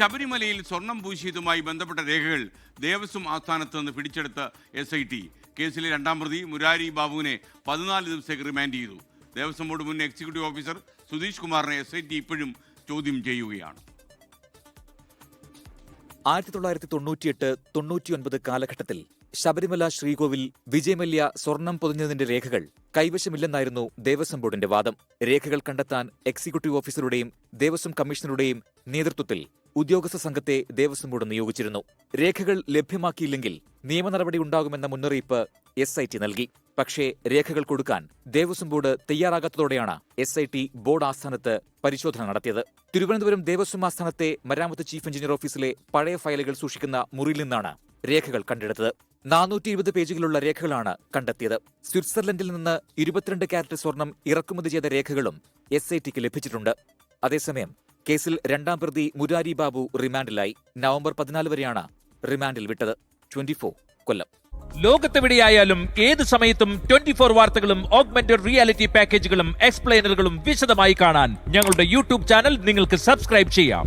ശബരിമലയിൽ സ്വർണം പൂശിയതുമായി ബന്ധപ്പെട്ട രേഖകൾ ദേവസ്വം ആസ്ഥാനത്ത് നിന്ന് പിടിച്ചെടുത്ത എസ് ഐ ടി കേസിലെ രണ്ടാം പ്രതി മുരാരി ബാബുവിനെ പതിനാല് ദിവസത്തേക്ക് റിമാൻഡ് ചെയ്തു. ദേവസ്വം ബോർഡ് മുൻ എക്സിക്യൂട്ടീവ് ഓഫീസർ സുധീഷ് കുമാറിനെ എസ് ഐ ടി ഇപ്പോഴും ചോദ്യം ചെയ്യുകയാണ്. ആയിരത്തി തൊള്ളായിരത്തി തൊണ്ണൂറ്റിയെട്ട് തൊണ്ണൂറ്റിയൊൻപത് കാലഘട്ടത്തിൽ ശബരിമല ശ്രീകോവിൽ വിജയമല്യ സ്വർണം പൊതിഞ്ഞതിന്റെ രേഖകൾ കൈവശമില്ലെന്നായിരുന്നു ദേവസ്വം ബോർഡിന്റെ വാദം. രേഖകൾ കണ്ടെത്താൻ എക്സിക്യൂട്ടീവ് ഓഫീസറുടെയും ദേവസ്വം കമ്മീഷണറുടെയും നേതൃത്വത്തിൽ ഉദ്യോഗസ്ഥ സംഘത്തെ ദേവസ്വം ബോർഡ് നിയോഗിച്ചിരുന്നു. രേഖകൾ ലഭ്യമാക്കിയില്ലെങ്കിൽ നിയമ നടപടി ഉണ്ടാകുമെന്ന മുന്നറിയിപ്പ് എസ് ഐ ടി നൽകി. പക്ഷേ രേഖകൾ കൊടുക്കാൻ ദേവസ്വം ബോർഡ് തയ്യാറാകാത്തതോടെയാണ് എസ് ഐ ടി ബോർഡ് ആസ്ഥാനത്ത് പരിശോധന നടത്തിയത്. തിരുവനന്തപുരം ദേവസ്വം ആസ്ഥാനത്തെ മരാമത്ത് ചീഫ് എഞ്ചിനീയർ ഓഫീസിലെ പഴയ ഫയലുകൾ സൂക്ഷിക്കുന്ന മുറിയിൽ നിന്നാണ് രേഖകൾ കണ്ടെടുത്തത്. നാനൂറ്റി ഇരുപത് പേജുകളുള്ള രേഖകളാണ് കണ്ടെത്തിയത്. സ്വിറ്റ്സർലൻഡിൽ നിന്ന് ഇരുപത്തിരണ്ട് ക്യാരറ്റ് സ്വർണം ഇറക്കുമതി ചെയ്ത രേഖകളും എസ് ഐ ടിക്ക് ലഭിച്ചിട്ടുണ്ട്. അതേസമയം കേസിൽ രണ്ടാം പ്രതി മുരാരി ബാബു റിമാൻഡിലായി. നവംബർ പതിനാല് വരെയാണ് റിമാൻഡിൽ വിട്ടത്. ട്വന്റി കൊല്ലം. ലോകത്തെവിടെയായാലും ഏത് സമയത്തും ട്വന്റി ഫോർ വാർത്തകളും ഓഗ്മെന്റഡ് റിയാലിറ്റി പാക്കേജുകളും എക്സ്പ്ലെയിനറുകളും വിശദമായി കാണാൻ ഞങ്ങളുടെ യൂട്യൂബ് ചാനൽ നിങ്ങൾക്ക് സബ്സ്ക്രൈബ് ചെയ്യാം.